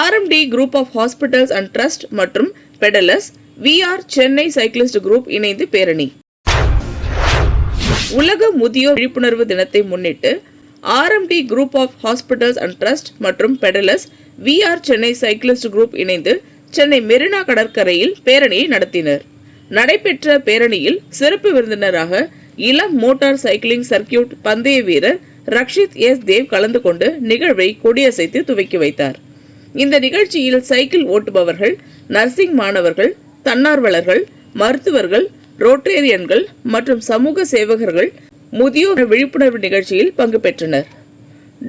RMD group of hospitals and trust மற்றும் pedalers VR Chennai cyclist group இணைந்து பேரணி. உலக முதியோர் விழிப்புணர்வு தினத்தை முன்னிட்டு RMD group of hospitals and trust மற்றும் pedalers VR Chennai cyclist group இணைந்து சென்னை மெரினா கடற்கரையில் பேரணியை நடத்தினர். நடைபெற்ற பேரணியில் சிறப்பு விருந்தினராக இளம் மோட்டார் சைக்கிளிங் சர்க்கியூட் பந்தய வீரர் ரக்ஷித் எஸ் தேவ் கலந்து கொண்டு நிகழ்வை கொடியசைத்து துவக்கி வைத்தார். இந்த நிகழ்ச்சியில் சைக்கிள் ஓட்டுபவர்கள் நர்சிங் மாணவர்கள் தன்னார்வலர்கள் மருத்துவர்கள் ரோட்டேரியன்கள் மற்றும் சமூக சேவகர்கள் முதியோர் விழிப்புணர்வு நிகழ்ச்சியில் பங்கு பெற்றனர்.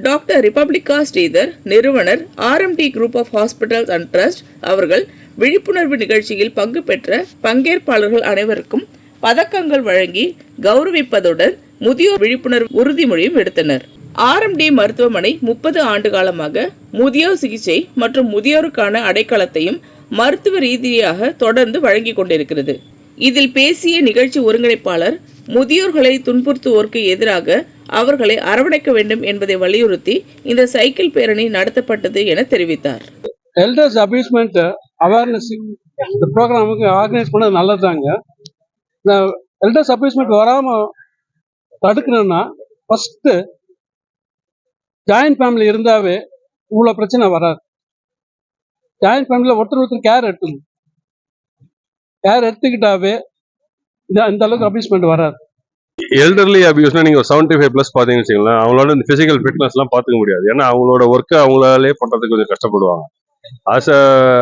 டாக்டர் ரிபப்ளிகா ஸ்ரீதர் நிறுவனர் RMD group of hospitals and trust அவர்கள் விழிப்புணர்வு நிகழ்ச்சியில் பங்கு பெற்ற பங்கேற்பாளர்கள் அனைவருக்கும் பதக்கங்கள் வழங்கி கௌரவிப்பதுடன் முதியோர் விழிப்புணர்வு உறுதிமொழியும் எடுத்தனர். ஆர்எம்டி மருத்துவமனை முப்பது ஆண்டு காலமாக முதியோர் சிகிச்சை மற்றும் முதியோருக்கான அடைக்கலத்தையும் மருத்துவ ரீதியாக தொடர்ந்து வழங்கி கொண்டிருக்கிறது. இதில் பேசிய நிகழ்ச்சி ஒருங்கிணைப்பாளர் முதியோர்களை துன்புறுத்துவோருக்கு எதிராக அவர்களை அரவணைக்க வேண்டும் என்பதை வலியுறுத்தி இந்த சைக்கிள் பேரணி நடத்தப்பட்டது என தெரிவித்தார். எல்டர்ஸ் அபியூஸ்மெண்ட் அவேர்னஸ் இந்த ப்ரோக்ராமுக்கு ஆர்கனைஸ் பண்ணது நல்லதுதாங்க. இந்த எல்டர்ஸ் அபியூஸ்மெண்ட் வராமல் தடுக்கணும்னா ஃபஸ்ட்டு ஜாயின்ட் ஃபேமிலி இருந்தாவே இவ்வளோ பிரச்சனை வராது. ஜாயின்ட் ஃபேமிலியில் ஒருத்தர் ஒருத்தர் கேர் எடுத்துக்கணும். கேர் எடுத்துக்கிட்டாவே இது அந்த அளவுக்கு அபியூஸ்மெண்ட் வராது. எல்டர்லி அபியூஸ்னா நீங்க செவன்டி ஃபைவ் ப்ளஸ் பாத்தீங்கன்னு வச்சுக்கலாம் அவங்களோட இந்த பிசிக்கல் ஃபிட்னஸ் எல்லாம் பாத்துக்க முடியாது. ஏன்னா அவங்களோட ஒர்க்கை அவங்களாலே பண்றதுக்கு கொஞ்சம் கஷ்டப்படுவாங்க. அஸ்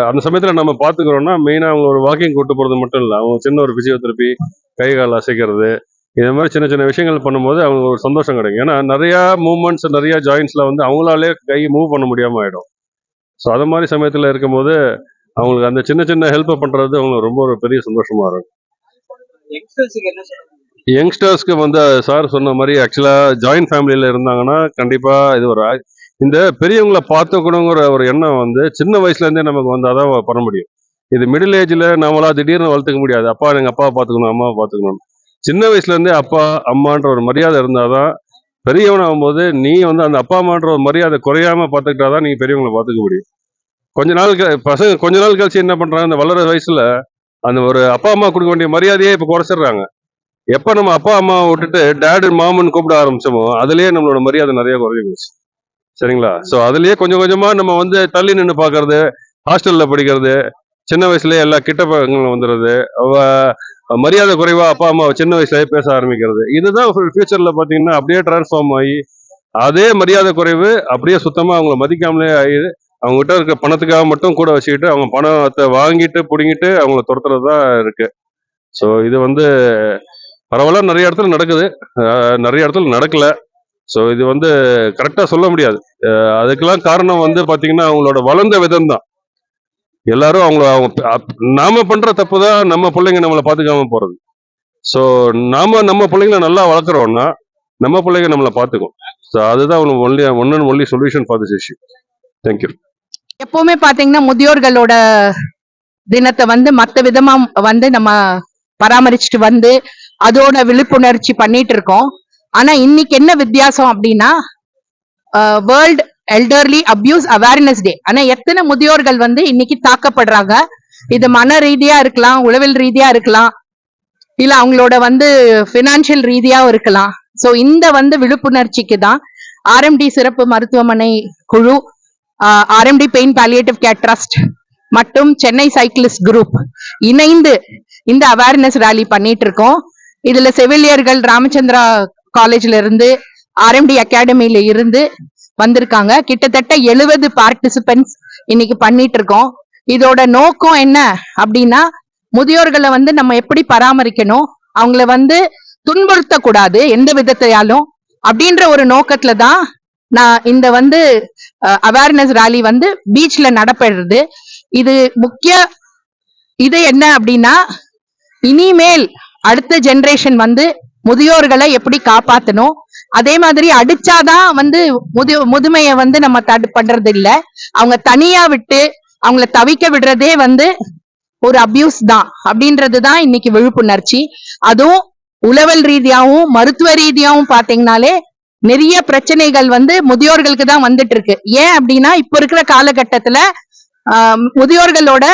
அந்த சமயத்துல நம்ம பாத்துக்கிறோம்னா மெயினா அவங்களோட வாக்கிங் கூட்டு போறது மட்டும் இல்லை. அவங்க சின்ன ஒரு பிசியோதெரப்பி கை கால் அசைக்கிறது இது மாதிரி சின்ன சின்ன விஷயங்கள் பண்ணும்போது அவங்க ஒரு சந்தோஷம் கிடைக்கும். ஏன்னா நிறைய மூவ்மெண்ட்ஸ் நிறைய ஜாயின்ஸ்ல வந்து அவங்களாலே கை மூவ் பண்ண முடியாம ஆயிடும். ஸோ அது மாதிரி சமயத்துல இருக்கும்போது அவங்களுக்கு அந்த சின்ன சின்ன ஹெல்ப் பண்றது அவங்களுக்கு ரொம்ப ஒரு பெரிய சந்தோஷமா இருக்கும். யங்ஸ்டர்ஸ்க்கு வந்து சார் சொன்ன மாதிரி ஆக்சுவலா ஜாயின்ட் ஃபேமிலியில இருந்தாங்கன்னா கண்டிப்பா இது ஒரு இந்த பெரியவங்களை பார்த்துக்கணுங்கிற ஒரு எண்ணம் வந்து சின்ன வயசுல இருந்தே நமக்கு வந்தாதான் பண்ண முடியும். இது மிடில் ஏஜ்ல நம்மளா திடீர்னு வளர்த்துக்க முடியாது. அப்பா எங்க அப்பாவை பார்த்துக்கணும் அம்மாவை பார்த்துக்கணும் சின்ன வயசுலேருந்தே அப்பா அம்மான்ற ஒரு மரியாதை இருந்தாதான் பெரியவன் ஆகும்போது நீ வந்து அந்த அப்பா அம்மான்ற ஒரு மரியாதை குறையாம பார்த்துக்கிட்டாதான் நீங்கள் பெரியவங்களை பார்த்துக்க முடியும். கொஞ்ச நாள் க- பசங்க கொஞ்ச நாள் கழிச்சு என்ன பண்ணுறாங்க அந்த வளர வயசில் அந்த ஒரு அப்பா அம்மா கொடுக்க வேண்டிய மரியாதையே இப்போ குறைச்சிடுறாங்க. எப்போ நம்ம அப்பா அம்மாவை விட்டுட்டு டேடு மாமன் கூப்பிட ஆரம்பிச்சோமோ அதுலேயே நம்மளோட மரியாதை நிறைய குறைஞ்சு போச்சு சரிங்களா? ஸோ அதுலேயே கொஞ்சம் கொஞ்சமாக நம்ம வந்து தள்ளி நின்று பார்க்கறது ஹாஸ்டலில் படிக்கிறது சின்ன வயசுலேயே எல்லா கிட்ட பழக்கங்களும் வந்துடுறது மரியாதை குறைவா அப்பா அம்மா சின்ன வயசுலயே பேச ஆரம்பிக்கிறது. இதுதான் ஃபியூச்சர்ல பாத்தீங்கன்னா அப்படியே டிரான்ஸ்ஃபார்ம் ஆகி அதே மரியாதை குறைவு அப்படியே சுத்தமா அவங்கள மதிக்காமலே ஆகிடுது அவங்க கிட்ட இருக்க பணத்துக்காக மட்டும் கூட வச்சுக்கிட்டு அவங்க பணத்தை வாங்கிட்டு பிடுங்கிட்டு அவங்கள துரத்துறது தான் இருக்கு. ஸோ இது வந்து பரவாயில்ல நிறைய இடத்துல நடக்குது. நிறைய இடத்துல நடக்கல. ஸோ இது வந்து கரெக்டாக சொல்ல முடியாது. அதுக்கெல்லாம் காரணம் வந்து பார்த்தீங்கன்னா அவங்களோட வளர்ந்த விதம் தான் எல்லாரும் அவங்கள அவங்க நாம பண்ற தப்பு தான் நம்ம பிள்ளைங்க நம்மளை பாத்துக்காம போறது. ஸோ நாம நம்ம பிள்ளைங்கள நல்லா வளர்க்குறோம்னா நம்ம பிள்ளைங்க நம்மளை பார்த்துக்கும் ஸோ அதுதான் only one and only solution for this issue thank you எப்பவுமே பாத்தீங்கன்னா முதியோர்களோட தினத்தை வந்து மத்த விதமா வந்து நம்ம பராமரிச்சுட்டு வந்து அதோட விழிப்புணர்ச்சி பண்ணிட்டு இருக்கோம். ஆனா இன்னைக்கு என்ன வித்தியாசம் அப்படின்னா world elderly abuse awareness day ஆனா எத்தனை முதியோர்கள் வந்து இன்னைக்கு தாக்கப்படுறாங்க? இது மன ரீதியா இருக்கலாம் உளவில் ரீதியா இருக்கலாம் இல்ல அவங்களோட வந்து பினான்சியல் ரீதியாவும் இருக்கலாம். சோ இந்த வந்து விழிப்புணர்ச்சிக்கு தான் ஆர்எம்டி சிறப்பு மருத்துவமனை குழு RMD pain palliative care trust மற்றும் சென்னை சைக்கிளிஸ்ட் குரூப் இணைந்து இந்த அவேர்னஸ் ரேலி பண்ணிட்டு இருக்கோம். இதுல செவிலியர்கள் ராமச்சந்திரா காலேஜ்ல இருந்து ஆர்எம்டி அகாடமியில இருந்து வந்திருக்காங்க. கிட்டத்தட்ட எழுபது பார்ட்டிசிபென்ட்ஸ் இன்னைக்கு பண்ணிட்டு இருக்கோம் இதோட நோக்கம் என்ன அப்படின்னா முதியோர்களை வந்து நம்ம எப்படி பராமரிக்கணும்? அவங்கள வந்து துன்புறுத்த கூடாது எந்த விதத்தையாலும் அப்படின்ற ஒரு நோக்கத்துல தான் நான் இந்த வந்து அவேர்னஸ் ரேலி வந்து பீச்ல நடப்படுறது. இது முக்கிய இது என்ன அப்படின்னா இனிமேல் அடுத்த ஜென்ரேஷன் வந்து முதியோர்களை எப்படி காப்பாத்தணும்? அதே மாதிரி அடிச்சாதான் வந்து முது முதுமையை வந்து நம்ம தடு பண்றது இல்ல அவங்க தனியா விட்டு அவங்கள தவிக்க விடுறதே வந்து ஒரு அபியூஸ் தான். அப்படின்றது தான் இன்னைக்கு விழிப்புணர்ச்சி. அதுவும் உளவல் ரீதியாவும் மருத்துவ ரீதியாவும் பாத்தீங்கன்னாலே நிறைய பிரச்சனைகள் வந்து முதியோர்களுக்கு தான் வந்துட்டு இருக்கு. ஏன் அப்படின்னா இப்ப இருக்கிற காலகட்டத்துல ஆஹ் முதியோர்களோட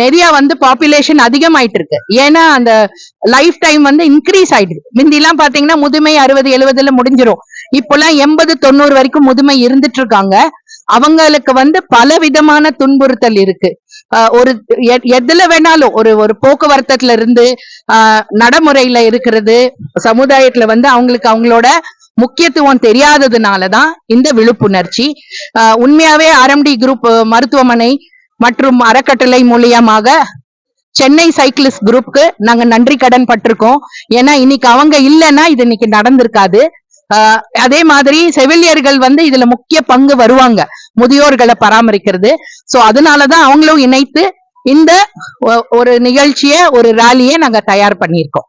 நிறைய வந்து பாப்புலேஷன் அதிகமாயிட்டு இருக்கு ஏன்னா அந்த லைஃப் டைம் வந்து இன்க்ரீஸ் ஆயிட்டு இருக்கு முந்திலாம் பாத்தீங்கன்னா முதுமை அறுபது எழுபதுல முடிஞ்சிரும். இப்பெல்லாம் எண்பது தொண்ணூறு வரைக்கும் முதுமை இருந்துட்டு இருக்காங்க அவங்களுக்கு வந்து பல விதமான துன்புறுத்தல் இருக்கு. ஆஹ் ஒரு எதுல வேணாலும் ஒரு ஒரு போக்குவரத்துல இருந்து ஆஹ் நடைமுறையில இருக்கிறது சமுதாயத்துல வந்து அவங்களுக்கு அவங்களோட முக்கியத்துவம் தெரியாததுனாலதான் இந்த விழிப்புணர்ச்சி. ஆஹ் உண்மையாவே ஆர்எம்டி குரூப் மருத்துவமனை மற்றும் அறக்கட்டளை மூலியமாக சென்னை சைக்கிளிஸ்ட் குரூப்க்கு நாங்க நன்றி கடன் பட்டிருக்கோம். ஏன்னா இன்னைக்கு அவங்க இல்லைன்னா இது இன்னைக்கு நடந்திருக்காது. ஆஹ் அதே மாதிரி செவிலியர்கள் வந்து இதுல முக்கிய பங்கு வருவாங்க. முதியோர்களை பராமரிக்கிறது. சோ அதனாலதான் அவங்களும் இணைத்து இந்த ஒ- ஒரு நிகழ்ச்சிய ஒரு ரேலியை நாங்க தயார் பண்ணியிருக்கோம்.